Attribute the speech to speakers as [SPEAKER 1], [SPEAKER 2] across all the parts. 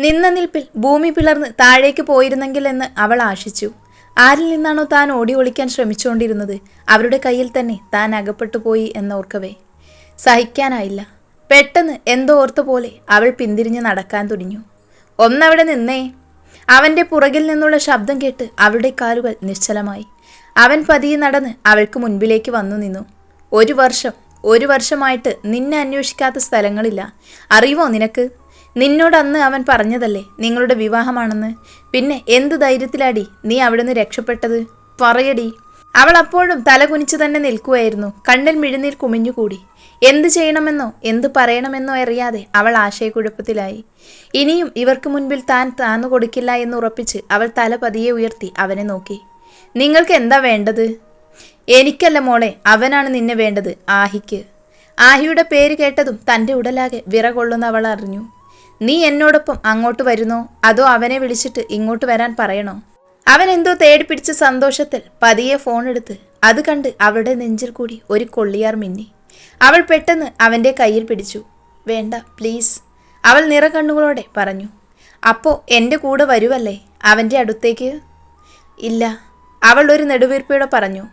[SPEAKER 1] നിന്ന നിൽപ്പിൽ ഭൂമി പിളർന്ന് താഴേക്ക് പോയിരുന്നെങ്കിൽ എന്ന് അവൾ ആശിച്ചു. ആരിൽ നിന്നാണോ താൻ ഓടി ഒളിക്കാൻ ശ്രമിച്ചുകൊണ്ടിരുന്നത്? അവരുടെ കയ്യിൽ തന്നെ താൻ അകപ്പെട്ടു പോയി എന്നോർക്കവേ. സഹിക്കാനായില്ല. പെട്ടെന്ന് എന്തോ ഓർത്ത പോലെ അവൾ പിന്തിരിഞ്ഞ് നടക്കാൻ തുടങ്ങി. ഒന്നവിടെ നിന്നേ. അവന്റെ പുറകിൽ നിന്നുള്ള ശബ്ദം കേട്ട് അവളുടെ കാലുകൾ നിശ്ചലമായി. അവൻ പതിയെ നടന്ന് അവൾക്ക് മുൻപിലേക്ക് വന്നു നിന്നു. ഒരു വർഷം ഒരു വർഷമായിട്ട് നിന്നെ അന്വേഷിക്കാത്ത സ്ഥലങ്ങളില്ല. അറിയുമോ നിനക്ക്? നിന്നോട് അന്ന് അവൻ പറഞ്ഞതല്ലേ നിങ്ങളുടെ വിവാഹമാണെന്ന്? പിന്നെ എന്ത് ധൈര്യത്തിലാടി നീ അവിടുന്ന് രക്ഷപ്പെട്ടത്? പറയടി. അവൾ അപ്പോഴും തലകുനിച്ചു തന്നെ നിൽക്കുകയായിരുന്നു കണ്ണിൽ മിഴുന്നീർ കുമിഞ്ഞുകൂടി. എന്ത് ചെയ്യണമെന്നോ എന്ത് പറയണമെന്നോ അറിയാതെ അവൾ ആശയക്കുഴപ്പത്തിലായി. ഇനിയും ഇവർക്ക് മുൻപിൽ താൻ താന്നു കൊടുക്കില്ല എന്ന് ഉറപ്പിച്ച് അവൾ തല പതിയെ ഉയർത്തി അവനെ നോക്കി. നിങ്ങൾക്ക് എന്താ വേണ്ടത്? എനിക്കല്ല മോളെ അവനാണ് നിന്നെ വേണ്ടത് ആഹിക്ക്. ആഹിയുടെ പേര് കേട്ടതും തന്റെ ഉടലാകെ വിറകൊള്ളുന്ന അവൾ അറിഞ്ഞു. നീ എന്നോടൊപ്പം അങ്ങോട്ട് വരുന്നോ? അതോ അവനെ വിളിച്ചിട്ട് ഇങ്ങോട്ട് വരാൻ പറയണോ? അവൻ എന്തോ തേടി പിടിച്ച സന്തോഷത്തിൽ പതിയെ ഫോൺ എടുത്ത് അത് കണ്ട് അവളുടെ നെഞ്ചിൽ കൂടി ഒരു കൊള്ളിയാർ മിന്നി. അവൾ പെട്ടെന്ന് അവന്റെ കയ്യിൽ പിടിച്ചു. വേണ്ട പ്ലീസ് അവൾ നിറകണ്ണുകളോടെ പറഞ്ഞു. അപ്പോ എന്റെ കൂടെ വരുവല്ലേ? അവന്റെ അടുത്തേക്ക്? ഇല്ല. അവൾ ഒരു നെടുവീർപ്പയോടെ പറഞ്ഞു.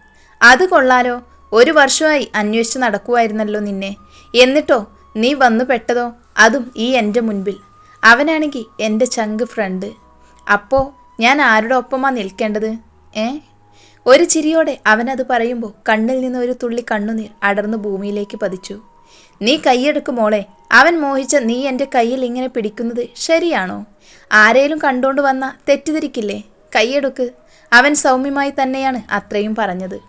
[SPEAKER 1] അത് കൊള്ളാലോ. ഒരു വർഷമായി അന്വേഷിച്ച് നടക്കുമായിരുന്നല്ലോ നിന്നെ. എന്നിട്ടോ നീ വന്നു പെട്ടതോ? അതും ഈ എന്റെ മുൻപിൽ. അവനാണെങ്കിൽ എന്റെ ചങ്ക് ഫ്രണ്ട്. അപ്പോൾ ഞാൻ ആരുടെ ഒപ്പമാണ് നിൽക്കേണ്ടത്? ഏ? ഒരു ചിരിയോടെ അവനത് പറയുമ്പോൾ കണ്ണിൽ നിന്ന് ഒരു തുള്ളി കണ്ണുനീർ അടർന്ന് ഭൂമിയിലേക്ക് പതിച്ചു. നീ കൈയെടുക്കും മോളെ. അവൻ മോഹിച്ച നീ എന്റെ കയ്യിൽ ഇങ്ങനെ പിടിക്കുന്നത് ശരിയാണോ? ആരേലും കണ്ടുകൊണ്ട് വന്ന തെറ്റിദ്ധരിക്കില്ലേ? കൈയെടുക്ക്. അവൻ സൗമ്യമായി തന്നെയാണ് അത്രയും പറഞ്ഞത്.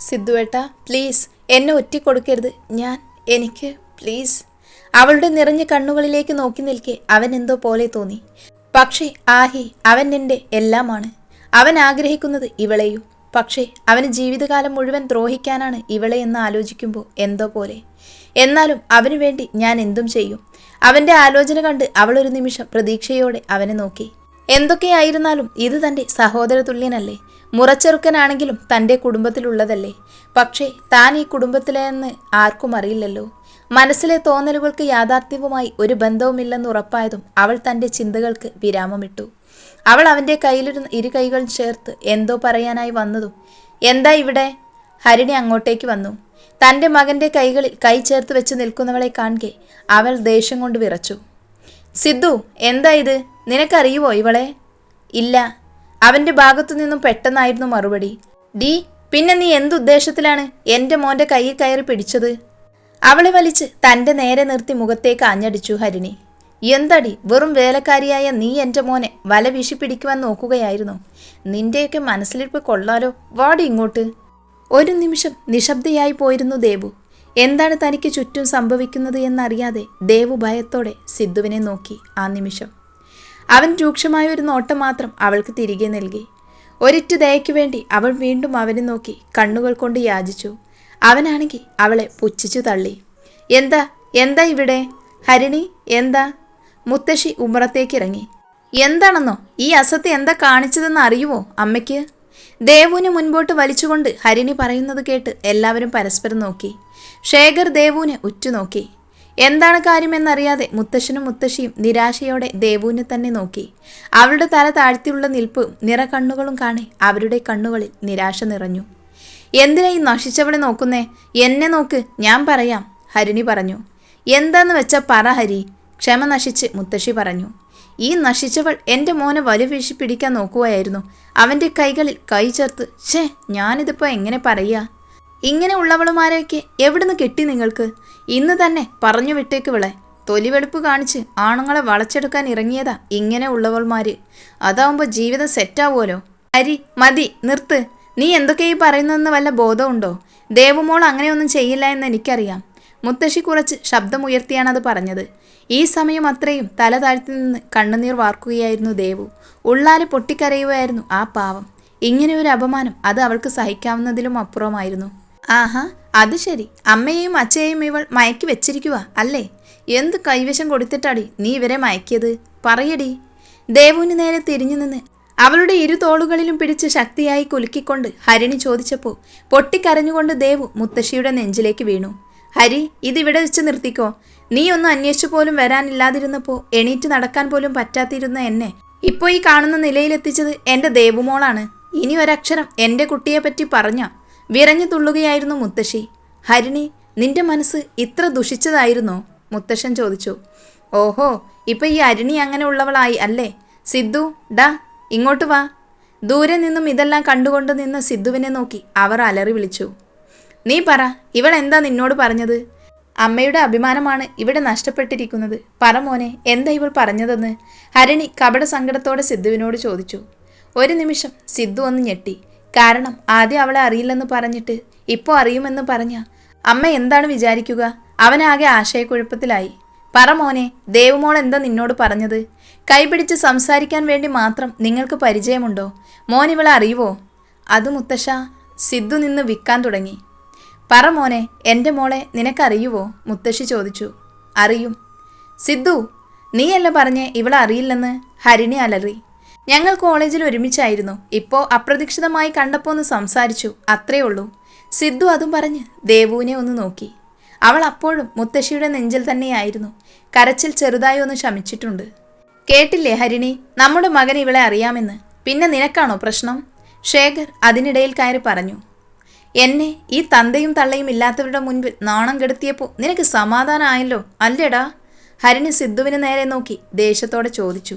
[SPEAKER 1] സിദ്ധുവേട്ട പ്ലീസ്. എന്നെ ഒറ്റിക്കൊടുക്കരുത് ഞാൻ എനിക്ക് പ്ലീസ്. അവളുടെ നിറഞ്ഞ കണ്ണുകളിലേക്ക് നോക്കി നിൽക്കെ അവൻ എന്തോ പോലെ തോന്നി. പക്ഷേ ആഹി അവൻ എന്റെ എല്ലാമാണ്. അവൻ ആഗ്രഹിക്കുന്നത് ഇവളെയും. പക്ഷേ അവന് ജീവിതകാലം മുഴുവൻ ദ്രോഹിക്കാനാണ് ഇവളെ എന്ന് ആലോചിക്കുമ്പോൾ എന്തോ പോലെ. എന്നാലും അവനു വേണ്ടി ഞാൻ എന്തും ചെയ്യും. അവന്റെ ആലോചന കണ്ട് അവൾ ഒരു നിമിഷം പ്രതീക്ഷയോടെ അവനെ നോക്കി. എന്തൊക്കെയായിരുന്നാലും ഇത് തന്റെ സഹോദര തുല്യനല്ലേ. മുറച്ചെറുക്കനാണെങ്കിലും തന്റെ കുടുംബത്തിലുള്ളതല്ലേ. പക്ഷേ താൻ ഈ കുടുംബത്തിലെന്ന് ആർക്കും അറിയില്ലല്ലോ. മനസ്സിലെ തോന്നലുകൾക്ക് യാഥാർത്ഥ്യവുമായി ഒരു ബന്ധവുമില്ലെന്ന് ഉറപ്പായതും അവൾ തന്റെ ചിന്തകൾക്ക് വിരാമമിട്ടു. അവൾ അവന്റെ കയ്യിലിരുന്ന് ഇരു കൈകൾ ചേർത്ത് എന്തോ പറയാനായി വന്നതും എന്താ ഇവിടെ? ഹരിണി അങ്ങോട്ടേക്ക് വന്നു. തന്റെ മകന്റെ കൈകളിൽ കൈ ചേർത്ത് വെച്ച് നിൽക്കുന്നവളെ കാണുകെ. അവൾ ദേഷ്യം കൊണ്ട് വിറച്ചു. സിദ്ധു എന്താ ഇത്? നിനക്കറിയുവോ ഇവളെ? ഇല്ല. അവന്റെ ഭാഗത്തു നിന്നും പെട്ടെന്നായിരുന്നു മറുപടി. ഡി പിന്നെ നീ എന്തുദ്ദേശത്തിലാണ് എന്റെ മോന്റെ കയ്യിൽ കയറി പിടിച്ചത്? അവളെ വലിച്ച് തന്റെ നേരെ നിർത്തി മുഖത്തേക്ക് ആഞ്ഞടിച്ചു ഹരിണി. എന്തടി? വെറും വേലക്കാരിയായ നീ എന്റെ മോനെ വല വീശി പിടിക്കുവാൻ നോക്കുകയായിരുന്നു. നിന്റെയൊക്കെ മനസ്സിലിരിപ്പ് കൊള്ളാലോ. വാടി ഇങ്ങോട്ട്. ഒരു നിമിഷം നിശബ്ദയായി പോയിരുന്നു ദേവു. എന്താണ് തനിക്ക് ചുറ്റും സംഭവിക്കുന്നത് എന്നറിയാതെ ദേവു ഭയത്തോടെ സിദ്ധുവിനെ നോക്കി ആ നിമിഷം. അവൻ രൂക്ഷമായ ഒരു നോട്ടം മാത്രം അവൾക്ക് തിരികെ നൽകി. ഒരിറ്റു ദയയ്ക്ക് വേണ്ടി അവൾ വീണ്ടും അവനെ നോക്കി കണ്ണുകൾ കൊണ്ട് യാചിച്ചു. അവനാണെങ്കിൽ അവളെ പുച്ഛിച്ചു തള്ളി. എന്താ? എന്താ ഇവിടെ? ഹരിണി എന്താ മുത്തശ്ശി ഉമ്മറത്തേക്ക് ഇറങ്ങി എന്താണെന്നോ? ഈ അസത്ത് എന്താ കാണിച്ചതെന്ന് അറിയുമോ അമ്മയ്ക്ക് ദേവുവിന് മുൻപോട്ട് വലിച്ചുകൊണ്ട് ഹരിണി പറയുന്നത് കേട്ട് എല്ലാവരും പരസ്പരം നോക്കി. ശേഖർ ദേവുവിനെ ഉറ്റുനോക്കി. എന്താണ് കാര്യമെന്നറിയാതെ മുത്തശ്ശനും മുത്തശ്ശിയും നിരാശയോടെ ദേവുവിനെ തന്നെ നോക്കി. അവളുടെ തല താഴ്ത്തിയുള്ള നിൽപ്പും നിറകണ്ണുകളും കാണെ അവരുടെ കണ്ണുകളിൽ നിരാശ നിറഞ്ഞു. എന്തിനാ ഈ നശിച്ചവളെ നോക്കുന്നേ? എന്നെ നോക്ക് ഞാൻ പറയാം ഹരിണി പറഞ്ഞു. എന്താന്ന് വെച്ചാ പറ ഹരി ക്ഷമ നശിച്ച് മുത്തശ്ശി പറഞ്ഞു. ഈ നശിച്ചവൾ എന്റെ മോനെ വലുവീശി പിടിക്കാൻ നോക്കുകയായിരുന്നു അവന്റെ കൈകളിൽ കൈ ചേർത്ത് ഛേ ഞാനിതിപ്പോൾ എങ്ങനെ പറയുക? ഇങ്ങനെ ഉള്ളവളുമാരെയൊക്കെ എവിടുന്ന് കിട്ടി നിങ്ങൾക്ക്? ഇന്ന് തന്നെ പറഞ്ഞു വിട്ടേക്ക് വിളെ. തൊലിവെടുപ്പ് കാണിച്ച് ആണുങ്ങളെ വളച്ചെടുക്കാൻ ഇറങ്ങിയതാ ഇങ്ങനെ ഉള്ളവൾമാർ അതാവുമ്പോൾ ജീവിതം സെറ്റാവുമല്ലോ ഹരി മതി നിർത്ത്. നീ എന്തൊക്കെ ഈ പറയുന്നതെന്ന് വല്ല ബോധമുണ്ടോ ദേവുമോൾ അങ്ങനെയൊന്നും ചെയ്യില്ല എന്ന് എനിക്കറിയാം. മുത്തശ്ശി കുറച്ച് ശബ്ദമുയർത്തിയാണ് അത് പറഞ്ഞത്. ഈ സമയം അത്രയും തല താഴ്ത്തി നിന്ന് കണ്ണുനീർ വാർക്കുകയായിരുന്നു ദേവു. ഉള്ളാൽ പൊട്ടിക്കരയുമായിരുന്നു ആ പാവം. ഇങ്ങനെ ഒരു അപമാനം അത് അവൾക്ക് സഹിക്കാവുന്നതിലും അപ്പുറമായിരുന്നു. ആഹാ അത് ശരി. അമ്മയെയും അച്ഛയെയും ഇവൾ മയക്കി വെച്ചിരിക്കുക അല്ലേ? എന്ത് കൈവശം കൊടുത്തിട്ടാടി നീ ഇവരെ മയക്കിയത്? പറയടി. ദേവുവിന് നേരെ തിരിഞ്ഞു നിന്ന് അവളുടെ ഇരു തോളുകളിലും പിടിച്ച് ശക്തിയായി കുലുക്കിക്കൊണ്ട് ഹരിണി ചോദിച്ചപ്പോൾ പൊട്ടിക്കരഞ്ഞുകൊണ്ട് ദേവു മുത്തശ്ശിയുടെ നെഞ്ചിലേക്ക് വീണു. ഹരി ഇതിവിടെ വെച്ച് നിർത്തിക്കോ. നീ ഒന്നും അന്വേഷിച്ചു പോലും വരാനില്ലാതിരുന്നപ്പോൾ എണീറ്റ് നടക്കാൻ പോലും പറ്റാതിരുന്ന എന്നെ ഇപ്പോൾ ഈ കാണുന്ന നിലയിലെത്തിച്ചത് എന്റെ ദേവുമോളാണ്. ഇനി ഒരക്ഷരം എന്റെ കുട്ടിയെപ്പറ്റി പറഞ്ഞ വിറഞ്ഞു തുള്ളുകയായിരുന്നു മുത്തശ്ശി. ഹരിണി നിന്റെ മനസ്സ് ഇത്ര ദുഷിച്ചതായിരുന്നോ? മുത്തശ്ശൻ ചോദിച്ചു. ഓഹോ ഇപ്പൊ ഈ അരിണി അങ്ങനെ ഉള്ളവളായി അല്ലേ? സിദ്ധു ഡാ ഇങ്ങോട്ട് വാ. ദൂരെ നിന്നും ഇതെല്ലാം കണ്ടുകൊണ്ട് നിന്ന സിദ്ധുവിനെ നോക്കി അവർ അലറി വിളിച്ചു. നീ പറ ഇവൾ എന്താ നിന്നോട് പറഞ്ഞത്? അമ്മയുടെ അഭിമാനമാണ് ഇവിടെ നഷ്ടപ്പെട്ടിരിക്കുന്നത്. പറ മോനെ എന്താ ഇവൾ പറഞ്ഞതെന്ന്? ഹരിണി കപട സങ്കടത്തോടെ സിദ്ധുവിനോട് ചോദിച്ചു. ഒരു നിമിഷം സിദ്ധു ഒന്ന് ഞെട്ടി. കാരണം ആദ്യം അവളെ അറിയില്ലെന്ന് പറഞ്ഞിട്ട് ഇപ്പോൾ അറിയുമെന്ന് പറഞ്ഞ അമ്മ എന്താണ് വിചാരിക്കുക? അവനാകെ ആശയക്കുഴപ്പത്തിലായി. പറ മോനെ ദേവമോൾ എന്താ നിന്നോട് പറഞ്ഞത്? കൈപിടിച്ച് സംസാരിക്കാൻ വേണ്ടി മാത്രം നിങ്ങൾക്ക് പരിചയമുണ്ടോ? മോൻ ഇവളെ അറിയുവോ? അത് മുത്തശ്ശ സിദ്ധു നിന്ന് വിൽക്കാൻ തുടങ്ങി. പറ മോനെ എന്റെ മോളെ നിനക്കറിയുവോ? മുത്തശ്ശി ചോദിച്ചു. അറിയും. സിദ്ധു നീയല്ല പറഞ്ഞ് ഇവളെ അറിയില്ലെന്ന് ഹരിണി അലറി. ഞങ്ങൾ കോളേജിൽ ഒരുമിച്ചായിരുന്നു. ഇപ്പോൾ അപ്രതീക്ഷിതമായി കണ്ടപ്പോൾ ഒന്ന് സംസാരിച്ചു. അത്രേ ഉള്ളൂ. സിദ്ധു അതും പറഞ്ഞ് ദേവുവിനെ ഒന്ന് നോക്കി. അവൾ അപ്പോഴും മുത്തശ്ശിയുടെ നെഞ്ചിൽ തന്നെയായിരുന്നു. കരച്ചിൽ ചെറുതായി ഒന്ന് ശമിച്ചിട്ടുണ്ട്. കേട്ടില്ലേ ഹരിണി? നമ്മുടെ മകൻ ഇവളെ അറിയാമെന്ന്. പിന്നെ നിനക്കാണോ പ്രശ്നം? ശേഖർ അതിനിടയിൽ കയറി പറഞ്ഞു. എന്നെ ഈ തന്തയും തള്ളയും ഇല്ലാത്തവരുടെ മുൻപിൽ നാണം കെടുത്തിയപ്പോൾ നിനക്ക് സമാധാനമായല്ലോ അല്ലേടാ? ഹരിണി സിദ്ധുവിന് നേരെ നോക്കി ദേഷ്യത്തോടെ ചോദിച്ചു.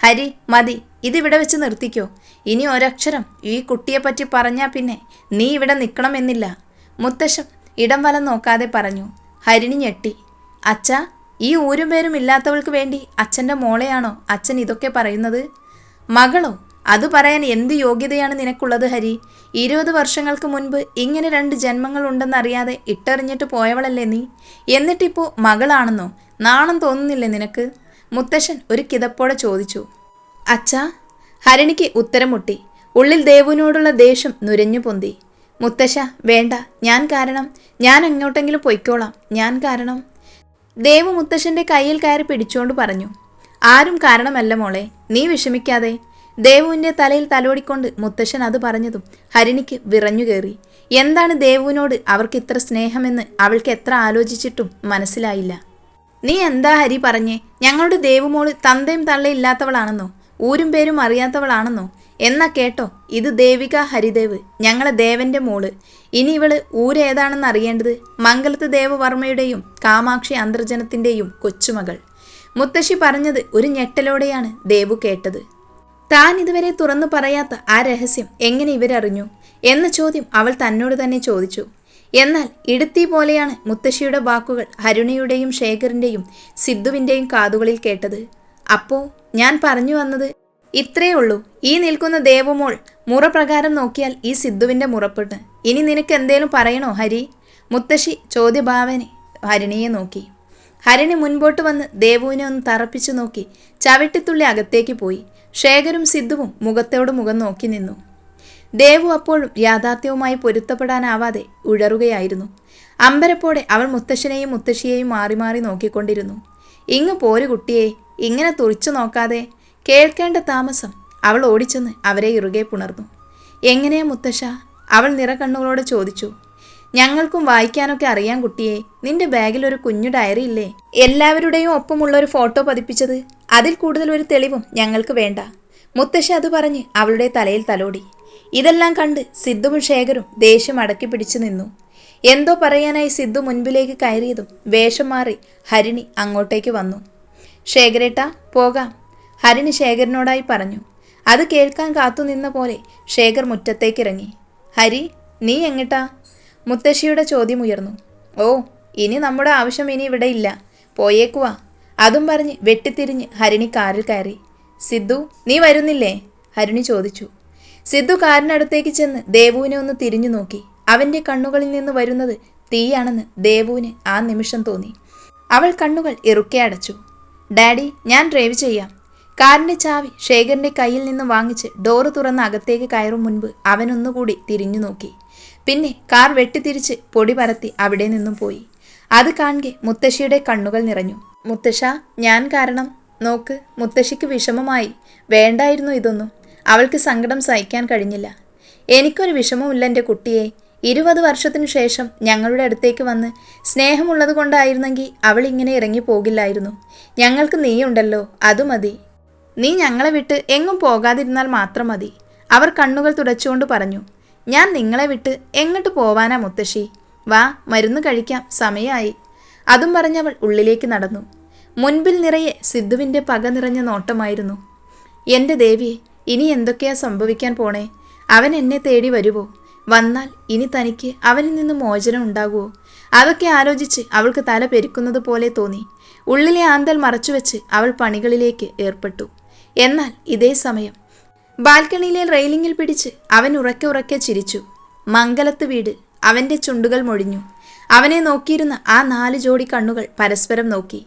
[SPEAKER 1] ഹരി മതി ഇതിവിടെ വെച്ച് നിർത്തിക്കോ. ഇനി ഒരക്ഷരം ഈ കുട്ടിയെപ്പറ്റി പറഞ്ഞാൽ പിന്നെ നീ ഇവിടെ നിൽക്കണമെന്നില്ല മുത്തശ്ശൻ ഇടം വലം നോക്കാതെ പറഞ്ഞു ഹരിണി ഞെട്ടി. അച്ഛ ഈ ഊരും പേരും ഇല്ലാത്തവൾക്ക് വേണ്ടി അച്ഛന്റെ മോളെയാണോ അച്ഛൻ ഇതൊക്കെ പറയുന്നത്? മകളോ അത് പറയാൻ എന്ത് യോഗ്യതയാണ് നിനക്കുള്ളത് ഹരി? ഇരുപത് വർഷങ്ങൾക്ക് മുൻപ് ഇങ്ങനെ രണ്ട് ജന്മങ്ങൾ ഉണ്ടെന്നറിയാതെ ഇട്ടെറിഞ്ഞിട്ട് പോയവളല്ലേ നീ? എന്നിട്ടിപ്പോൾ മകളാണെന്നോ? നാണം തോന്നുന്നില്ലേ നിനക്ക്? മുത്തശ്ശൻ ഒരു കിതപ്പോടെ ചോദിച്ചു അച്ഛാ ഹരിണിക്ക് ഉത്തരം മുട്ടി ഉള്ളിൽ ദേവുവിനോടുള്ള ദേഷ്യം നുരഞ്ഞു പൊന്തി. മുത്തശ്ശ വേണ്ട ഞാൻ കാരണം. ഞാൻ എങ്ങോട്ടെങ്കിലും പൊയ്ക്കോളാം. ഞാൻ കാരണം. ദേവു മുത്തശ്ശന്റെ കയ്യിൽ കയറി പിടിച്ചുകൊണ്ട് പറഞ്ഞു. ആരും കാരണമല്ല മോളെ. നീ വിഷമിക്കാതെ. ദേവുവിന്റെ തലയിൽ തലോടിക്കൊണ്ട് മുത്തശ്ശൻ അത് പറഞ്ഞതും ഹരിണിക്ക് വിറഞ്ഞു കയറി. എന്താണ് ദേവുവിനോട് അവർക്ക് ഇത്ര സ്നേഹമെന്ന് അവൾക്ക് എത്ര ആലോചിച്ചിട്ടും മനസ്സിലായില്ല. നീ എന്താ ഹരി പറഞ്ഞേ? ഞങ്ങളുടെ ദേവുമോൾ തന്തയും തള്ളയില്ലാത്തവളാണെന്നോ ഊരും പേരും അറിയാത്തവളാണെന്നോ? എന്നാ കേട്ടോ ഇത് ദേവിക ഹരിദേവ് ഞങ്ങളെ ദേവന്റെ മോൾ. ഇനി ഇവൾ ഊരേതാണെന്ന് അറിയേണ്ടത് മംഗലത്ത് ദേവവർമ്മയുടെയും കാമാക്ഷി അന്തർജനത്തിന്റെയും കൊച്ചുമകൾ. മുത്തശ്ശി പറഞ്ഞത് ഒരു ഞെട്ടലോടെയാണ് ദേവു കേട്ടത്. താൻ ഇതുവരെ തുറന്നു പറയാത്ത ആ രഹസ്യം എങ്ങനെ ഇവരറിഞ്ഞു? എന്ന ചോദ്യം അവൾ തന്നോട് തന്നെ ചോദിച്ചു. എന്നാൽ ഇടുത്തി പോലെയാണ് മുത്തശ്ശിയുടെ വാക്കുകൾ ഹരുണിയുടെയും ശേഖറിന്റെയും സിദ്ധുവിന്റെയും കാതുകളിൽ കേട്ടത്. അപ്പോ ഞാൻ പറഞ്ഞു വന്നത് ഇത്രയേ ഉള്ളൂ. ഈ നിൽക്കുന്ന ദേവമോൾ മുറപ്രകാരം നോക്കിയാൽ ഈ സിദ്ധുവിന്റെ മുറപ്പെട്ട്. ഇനി നിനക്ക് എന്തേലും പറയണോ ഹരി? മുത്തശ്ശി ചോദ്യഭാവനെ ഹരിണിയെ നോക്കി. ഹരിണി മുൻപോട്ട് വന്ന് ദേവുവിനെ ഒന്ന് തറപ്പിച്ചു നോക്കി ചവിട്ടിത്തുള്ളി അകത്തേക്ക് പോയി. ശേഖരും സിദ്ധുവും മുഖത്തോട് മുഖം നോക്കി നിന്നു. ദേവു അപ്പോഴും യാഥാർത്ഥ്യവുമായി പൊരുത്തപ്പെടാനാവാതെ ഉഴറുകയായിരുന്നു. അമ്പരപ്പോടെ അവൾ മുത്തശ്ശനെയും മുത്തശ്ശിയെയും മാറി മാറി നോക്കിക്കൊണ്ടിരുന്നു. ഇങ്ങ് പോരു കുട്ടിയെ ഇങ്ങനെ തുറിച്ചു നോക്കാതെ കേൾക്കേണ്ട താമസം അവൾ ഓടിച്ചെന്ന് അവരെ ഇറുകെ പുണർന്നു. എങ്ങനെയാ മുത്തശ്ശ? അവൾ നിറകണ്ണുകളോട് ചോദിച്ചു. ഞങ്ങൾക്കും വായിക്കാനൊക്കെ അറിയാം കുട്ടിയെ. നിന്റെ ബാഗിൽ ഒരു കുഞ്ഞു ഡയറി ഇല്ലേ? എല്ലാവരുടെയും ഒപ്പമുള്ള ഒരു ഫോട്ടോ പതിപ്പിച്ചത്. അതിൽ കൂടുതൽ ഒരു തെളിവും ഞങ്ങൾക്ക് വേണ്ട. മുത്തശ്ശ അത് പറഞ്ഞ് അവളുടെ തലയിൽ തലോടി. ഇതെല്ലാം കണ്ട് സിദ്ധുവും ശേഖരും ദേഷ്യം അടക്കി പിടിച്ചു നിന്നു. എന്തോ പറയാനായി സിദ്ധു മുൻപിലേക്ക് കയറിയതും വേഷം മാറി ഹരിണി അങ്ങോട്ടേക്ക് വന്നു. ശേഖരേട്ട പോകാം. ഹരിണി ശേഖരനോടായി പറഞ്ഞു. അത് കേൾക്കാൻ കാത്തുനിന്ന പോലെ ശേഖർ മുറ്റത്തേക്കിറങ്ങി. ഹരി നീ എങ്ങിട്ടാ? മുത്തശ്ശിയുടെ ചോദ്യം ഉയർന്നു. ഓ ഇനി നമ്മുടെ ആവശ്യം ഇനി ഇവിടെ ഇല്ല. പോയേക്കുവാ അതും പറഞ്ഞ് വെട്ടിത്തിരിഞ്ഞ് ഹരിണി കാറിൽ കയറി. സിദ്ധു നീ വരുന്നില്ലേ? ഹരിണി ചോദിച്ചു. സിദ്ധു കാറിനടുത്തേക്ക് ചെന്ന് ദേവുവിനെ ഒന്ന് തിരിഞ്ഞു നോക്കി. അവന്റെ കണ്ണുകളിൽ നിന്ന് വരുന്നത് തീയാണെന്ന് ദേവുവിന് ആ നിമിഷം തോന്നി. അവൾ കണ്ണുകൾ ഇറുക്കെ അടച്ചു. ഡാഡി ഞാൻ ഡ്രൈവ് ചെയ്യാം. കാറിന്റെ ചാവി ശേഖറിന്റെ കയ്യിൽ നിന്ന് വാങ്ങിച്ച് ഡോറ് തുറന്ന് അകത്തേക്ക് കയറും മുൻപ് അവനൊന്നുകൂടി തിരിഞ്ഞു നോക്കി. പിന്നെ കാർ വെട്ടിത്തിരിച്ച് പൊടി പരത്തി അവിടെ നിന്നും പോയി. അത് കാണെ മുത്തശ്ശിയുടെ കണ്ണുകൾ നിറഞ്ഞു. മുത്തശ്ശ ഞാൻ കാരണം. നോക്ക് മുത്തശ്ശിക്ക് വിഷമമായി. വേണ്ടായിരുന്നു ഇതൊന്നും. അവൾക്ക് സങ്കടം സഹിക്കാൻ കഴിഞ്ഞില്ല. എനിക്കൊരു വിഷമമില്ല എന്റെ കുട്ടിയെ. ഇരുപത് വർഷത്തിനു ശേഷം ഞങ്ങളുടെ അടുത്തേക്ക് വന്ന് സ്നേഹമുള്ളത് കൊണ്ടായിരുന്നെങ്കിൽ അവൾ ഇങ്ങനെ ഇറങ്ങി പോകില്ലായിരുന്നു ഞങ്ങൾക്ക് നീയുണ്ടല്ലോ അത് മതി. നീ ഞങ്ങളെ വിട്ട് എങ്ങും പോകാതിരുന്നാൽ മാത്രം മതി. അവർ കണ്ണുകൾ തുടച്ചുകൊണ്ട് പറഞ്ഞു ഞാൻ നിങ്ങളെ വിട്ട് എങ്ങോട്ട് പോവാനാ മുത്തശ്ശി? വാ മരുന്ന് കഴിക്കാം. സമയമായി. അതും പറഞ്ഞവൾ ഉള്ളിലേക്ക് നടന്നു. മുൻപിൽ നിറയെ സിദ്ധുവിന്റെ പക നിറഞ്ഞ നോട്ടമായിരുന്നു. എന്റെ ദേവി ഇനി എന്തൊക്കെയാ സംഭവിക്കാൻ പോണേ? അവൻ എന്നെ തേടി വരുവോ? വന്നാൽ ഇനി തനിക്ക് അവനിൽ നിന്ന് മോചനം ഉണ്ടാകുമോ അതൊക്കെ ആലോചിച്ച് അവൾക്ക് തല പെരുക്കുന്നത് പോലെ തോന്നി. ഉള്ളിലെ ആന്തൽ മറച്ചുവെച്ച് അവൾ പണികളിലേക്ക് ഏർപ്പെട്ടു. എന്നാൽ ഇതേ സമയം ബാൽക്കണിയിലെ റെയിലിങ്ങിൽ പിടിച്ച് അവൻ ഉറക്കെ ഉറക്കെ ചിരിച്ചു. മംഗലത്ത് വീട് അവന്റെ ചുണ്ടുകൾ മൊഴിഞ്ഞു. അവനെ നോക്കിയിരുന്ന ആ നാല് ജോഡി കണ്ണുകൾ പരസ്പരം നോക്കി.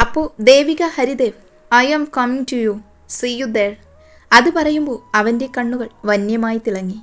[SPEAKER 1] അപ്പോൾ Devika Haridev I am coming to you. See you there. അത് പറയുമ്പോൾ അവന്റെ കണ്ണുകൾ വന്യമായി തിളങ്ങി.